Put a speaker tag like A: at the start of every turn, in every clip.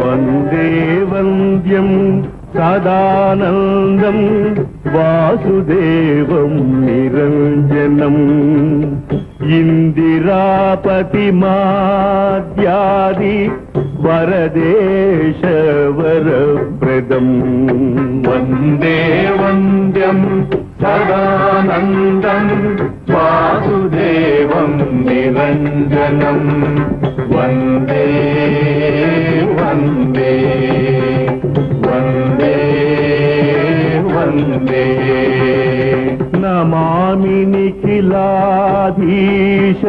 A: వందే వంద్యం సదానందం వాసుదేవం నిరంజనం ఇందిరాపతి మాద్యాది వరదేశ వరప్రదం
B: వందే వంద్యం సదానందం वन्दे वन्दे। वन्दे वन्दे।
A: नमामि निखिलाधीश।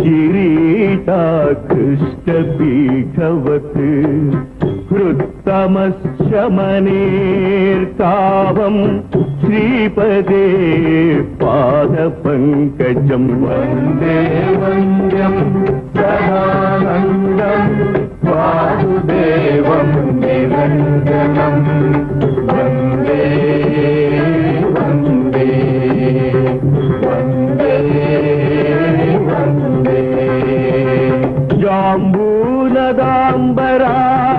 A: किरीटाकृष्टपीठवत्। कृत्तमशमनेर्कावम् श्रीपदे पादपङ्कजं
B: वन्दे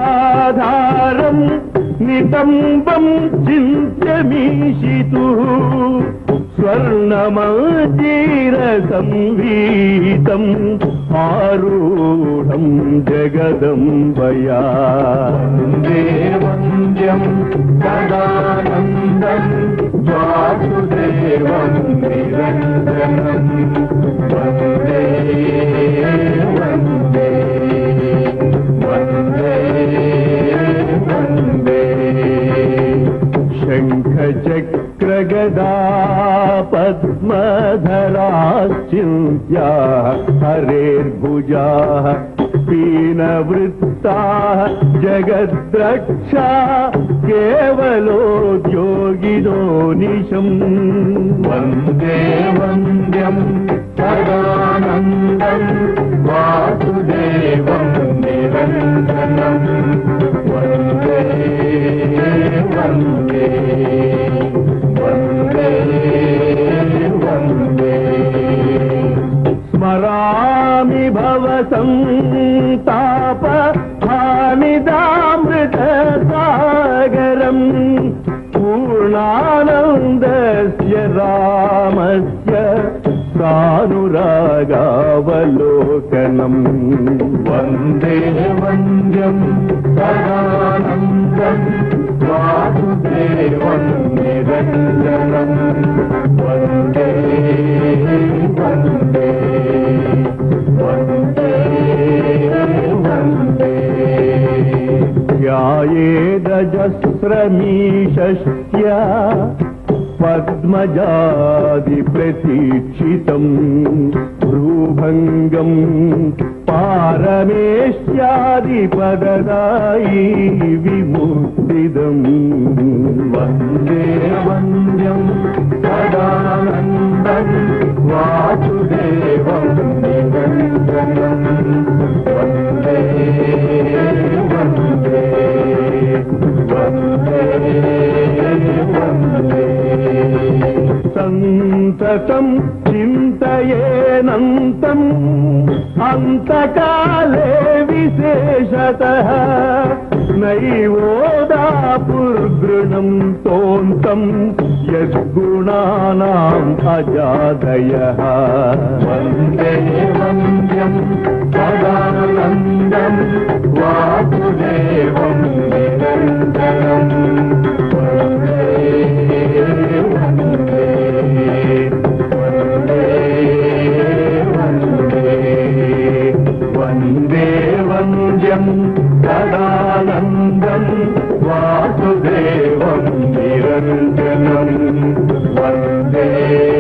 A: తాంబూలదాంబరాధారం నితంబం చింత్యమీషితు స్వర్ణమాజీర సంవీతం ఆరూఢం జగదంబయా.
B: వందే వంద్యం సదానందం వాసుదేవం నిరంజనం
A: हरेर्भुजाः पीनवृत्ताः जगद्रक्षा केवलोद्योगिनो निशम्।
B: वन्दे वन्द्यम् सदानन्दम् वासुदेवम् निरञ्जन।
A: சந்தாப மானிதாமிருத சாகரம் பூர்ணானந்தஸ்ய ராமஸ்ய சானுராகாவலோகனம்
B: வந்தே வந்தியம் சதானந்தம் வாசுதேவம் நிரஞ்சனம் வந்தே
A: प्रमीषष्ट्या पद्मजादिप्रतीक्षितम् भ्रूभङ्गम् पारमेश्यादिपददायी विमुक्तिदम्
B: वन्दे वन्द्यम् सदानन्दम् वासुदेवम्
A: चिन्तयेनन्तम् अन्तकाले विशेषतः नैवो दापुर्गृणम् तोन्तम् यद् गुणानाम् खजातयः
B: சதானந்தம் சதானந்தம் வாசுதேவம் நிரஞ்சனம். வந்தே